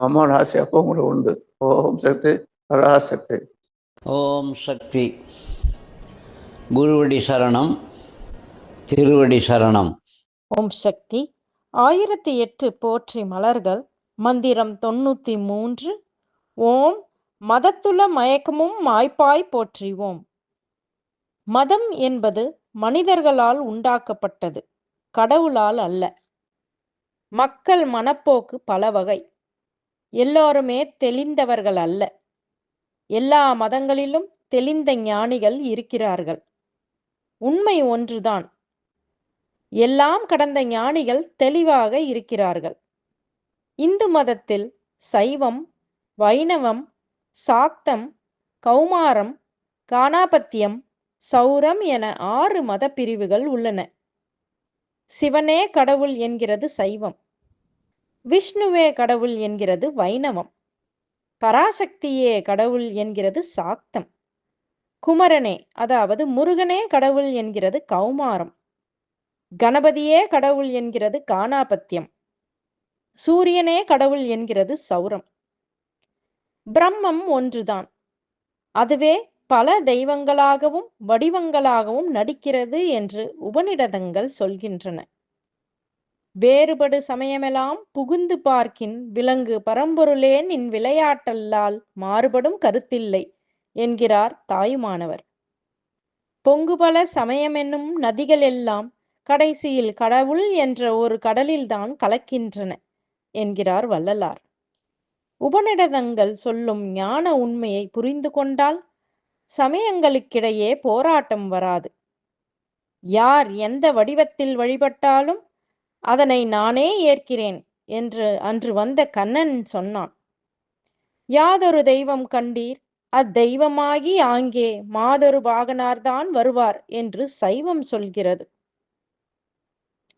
அம்மாவோட ஆசை அப்போ கூட உண்டு. ஓம் சக்தி பராசக்தி. ஓம் சக்தி. குருவடி சரணம் திருவடி சரணம். ஓம் சக்தி. ஆயிரத்தி எட்டு போற்றி மலர்கள் மந்திரம் தொண்ணூத்தி மூன்று. ஓம் மதத்துல மயக்கமும் மாய்ப்பாய் போற்றிவோம். மதம் என்பது மனிதர்களால் உண்டாக்கப்பட்டது கடவுளால் அல்ல. மக்கள் மனப்போக்கு பல வகை எல்லோருமே தெளிந்தவர்கள் அல்ல. எல்லா மதங்களிலும் தெளிந்த ஞானிகள் இருக்கிறார்கள். உண்மை ஒன்றுதான். எல்லாம் கடந்த ஞானிகள் தெளிவாக இருக்கிறார்கள். இந்து மதத்தில் சைவம் வைணவம் சாக்தம் கௌமாரம் கானாபத்தியம் சௌரம் என ஆறு மத பிரிவுகள் உள்ளன. சிவனே கடவுள் என்கிறது சைவம். விஷ்ணுவே கடவுள் என்கிறது வைணவம். பராசக்தியே கடவுள் என்கிறது சாக்தம். குமரனே அதாவது முருகனே கடவுள் என்கிறது கௌமாரம். கணபதியே கடவுள் என்கிறது காணாபத்தியம். சூரியனே கடவுள் என்கிறது சௌரம். பிரம்மம் ஒன்றுதான். அதுவே பல தெய்வங்களாகவும் வடிவங்களாகவும் நடிக்கிறது என்று உபநிடதங்கள் சொல்கின்றன. வேறுபடு சமயமெல்லாம் புகுந்து பார்க்கின் விலங்கு பரம்பொருளே நின் விளையாட்டல்லால் மாறுபடும் கருத்தில்லை என்கிறார் தாயுமானவர். பொங்குபல சமயமென்னும் நதிகள் எல்லாம் கடைசியில் கடவுள் என்ற ஒரு கடலில்தான் கலக்கின்றன என்கிறார் வள்ளலார். உபநிடதங்கள் சொல்லும் ஞான உண்மையை புரிந்து கொண்டால் சமயங்களுக்கிடையே போராட்டம் வராது. யார் எந்த வடிவத்தில் வழிபட்டாலும் அதனை நானே ஏற்கிறேன் என்று அன்று வந்த கண்ணன் சொன்னான். யாதொரு தெய்வம் கண்டீர்? அத்தெய்வமாகி ஆங்கே மாதொரு பாகனார்தான் வருவார் என்று சைவம் சொல்கிறது.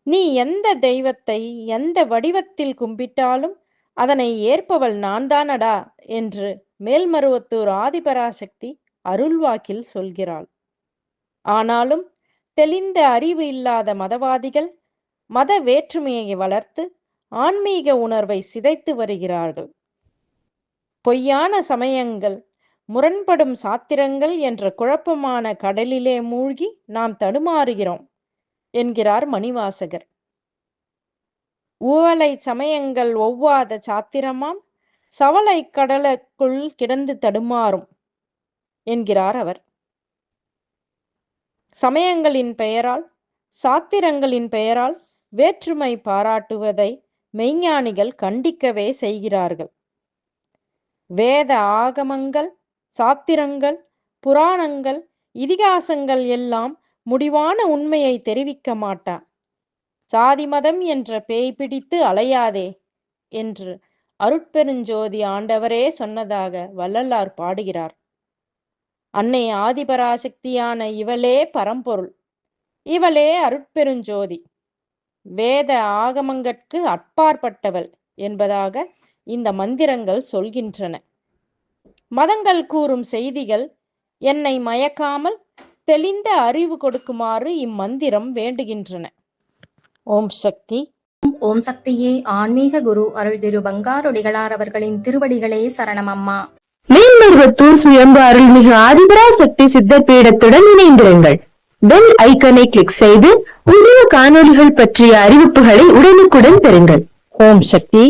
நீ எந்த தெய்வத்தை எந்த வடிவத்தில் கும்பிட்டாலும் அதனை ஏற்பவள் நான்தானடா? என்று மேல்மருவத்தூர் ஆதிபராசக்தி அருள்வாக்கில் சொல்கிறாள். ஆனாலும் தெளிந்த அறிவு இல்லாத மதவாதிகள் மத வேற்றுமையை வளர்த்து ஆன்மீக உணர்வை சிதைத்து வருகிறார்கள். பொய்யான சமயங்கள் முரண்படும் சாத்திரங்கள் என்ற குழப்பமான கடலிலே மூழ்கி நாம் தடுமாறுகிறோம் என்கிறார் மணிவாசகர். ஊவலை சமயங்கள் ஒவ்வாத சாத்திரமாம் சவலை கடலுக்குள் கிடந்து தடுமாறும் என்கிறார் அவர். சமயங்களின் பெயரால் சாத்திரங்களின் பெயரால் வேற்றுமை பாராட்டுவதை மெய்ஞானிகள் கண்டிக்கவே செய்கிறார்கள். வேத ஆகமங்கள் சாத்திரங்கள் புராணங்கள் இதிகாசங்கள் எல்லாம் முடிவான உண்மையை தெரிவிக்க மாட்டான். சாதி மதம் என்ற பேய் பிடித்து அலையாதே என்று அருட்பெருஞ்சோதி ஆண்டவரே சொன்னதாக வள்ளலார் பாடுகிறார். அன்னை ஆதிபராசக்தியான இவளே பரம்பொருள். இவளே அருட்பெருஞ்சோதி. வேத ஆகமங்கட்கு அப்பாற்பட்டவள் என்பதாக இந்த மந்திரங்கள் சொல்கின்றன. மதங்கள் கூறும் செய்திகள் என்னை மயக்காமல் தெளிந்த அறிவு கொடுக்குமாறு இம்மந்திரம் வேண்டுகின்றன. ஓம் சக்தி. ஓம் சக்தியே ஆன்மீக குரு அருள் திரு பங்காரொடிகளார் அவர்களின் திருவடிகளே சரணம் அம்மா. மேல்மருவத்தூர் சுயம்பு அருள்மிகு ஆதிபராசக்தி சித்தர் பீடத்துடன் இணைந்திருங்கள். பெல் ஐக்கனை கிளிக் செய்து புதிய காணொளிகள் பற்றிய அறிவிப்புகளை உடனுக்குடன் பெறுங்கள். ஓம் சக்தி.